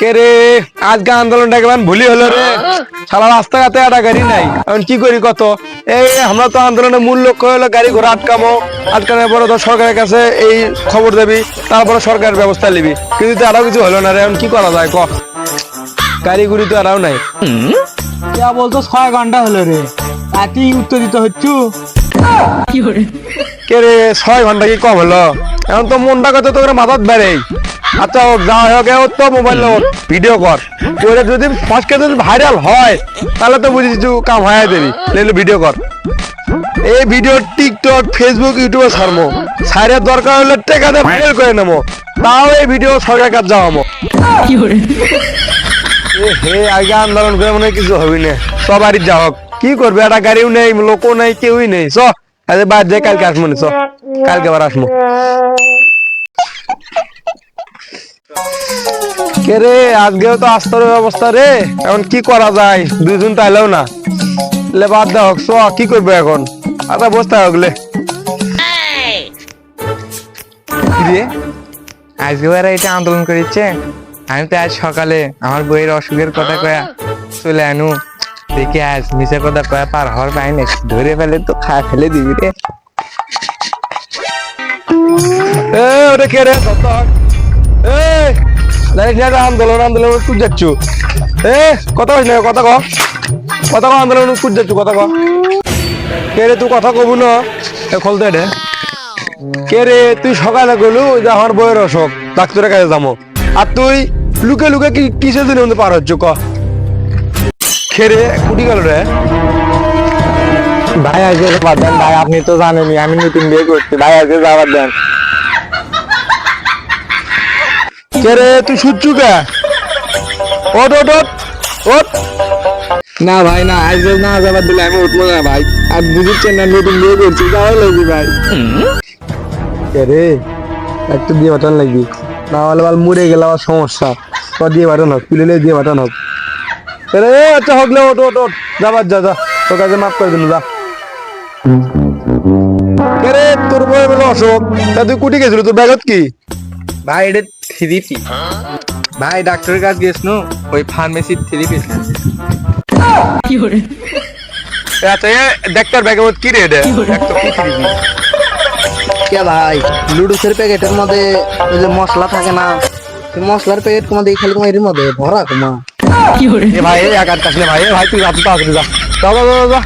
কে রে? আজকে আন্দোলনটা কেমন ভুলি হলো রে। সারা রাস্তাঘাটে একটা গাড়ি নাই। এখন কি করি কত? এই আমরা তো আন্দোলনের মূল লক্ষ্য হলো গাড়ি ঘোড়া আটকামো আটকানোর পরে তো সরকারের কাছে এই খবর দেবি। তারপরে সরকারের ব্যবস্থা নিবি। কিন্তু তো আরও কিছু হলো না রে। এখন কি করা যায় ক? গাড়ি গুড়ি তো আরও নাই। যা বলতো ছয় ঘণ্টা হলো রে। এতই উত্তর দিতে হচ্ছু? কে রে ছয় ঘণ্টা কি কম হলো? এখন তো মনটা কত তোর মাথাত বেড়ে আচ্ছা হোক যা হোক ও তো মোবাইল ভিডিও কর। করে যদি ফার্স্ট যদি ভাইরাল হয় তাহলে তো বুঝি কিছু কাম হয়ে দেবি। লেলো ভিডিও কর। এই ভিডিও টিকটক ফেসবুক ইউটিউবে ছাড়বো। সাইরের দরকার হলে টেকাতে ভাইরাল করে নেব। তাও এই ভিডিও সরকার কাছে যাওয়াবো হে আগে আন্দোলন করে মনে কিছু হবি না। সবারই যা হোক। কি করবে? একটা গাড়িও নেই লোকও নেই কেউই নেই। চ আজ বাদ যাই কালকে আসব নি চ। কালকে আবার আসব। কে রে? আজকেও তো আস্তর ব্যবস্থা রে। এখন কি করা যায়? দুইজন তাইলেও না। লে বাদ দেওয়া হোক কি করবে এখন? আচ্ছা বসতে হোকলে রে? আজকে ওরা এটা আন্দোলন করেছে আমি তো আজ সকালে আমার বইয়ের অসুখের কথা কয়া চলে আনু। দেখি আজ মিশে কথা কয়া পার হওয়ার পাই না ধরে ফেলে তো খা ফেলে দিবি রে। ওটা কে রে? আন্দোলন আন্দোলন যাচ্ছ। এ, কথা না, কথা ক। কথা ক, আন্দোলন তুই যাচ্ছ, কথা ক। কে রে তুই কথা না। খোলতে রে কে রে, তুই সকালে গেলু যে আমার অসুখ। ডাক্তারের কাছে যাব। আর তুই লুকে লুকে কি কিসের জন্য পার হচ্ছ, ক? খেরে কুটি গেল রে। ভাই, আজকে দেন। ভাই, আপনি তো আমি নতুন বিয়ে করছি। ভাই, আজকে যাবার দেন। কে রে তুই শুচ্ছু কে? ওট ওট ওট ওট না ভাই না আজকে না যাবার দিলে আমি উঠবো না ভাই। আর বুঝছেন না নতুন বিয়ে করছি যাওয়া লাগবে ভাই? কে রে একটু দিয়ে বাটন লাগবি। না হলে বল মরে গেলে আবার সমস্যা। তো দিয়ে বাটন হোক তুলে দিয়ে বাটন হোক। রে আচ্ছা হোক লে ওট ওট ওট যাবার যা যা। তোর কাছে মাফ করে দিন যা। কে রে তোর বই বলে অশোক। তা তুই কুটি গেছিল তোর ব্যাগত কি? ভাই এটা থ্রি পি ভাই ডাক্তারের কাছে গেছিল ওই ফার্মেসির থ্রি পিস আচ্ছা এ ডাক্তার ব্যাগের মধ্যে কি রে এটা একটা কি কে ভাই লুডুসের প্যাকেটের মধ্যে ওই যে মশলা থাকে না সেই মশলার প্যাকেট তোমার দেখি খালি তোমার এর মধ্যে ভরা তোমার এ ভাই একার কাছে ভাই ভাই তুই রাত তাড়াতাড়ি যা। যা যা, যা যা।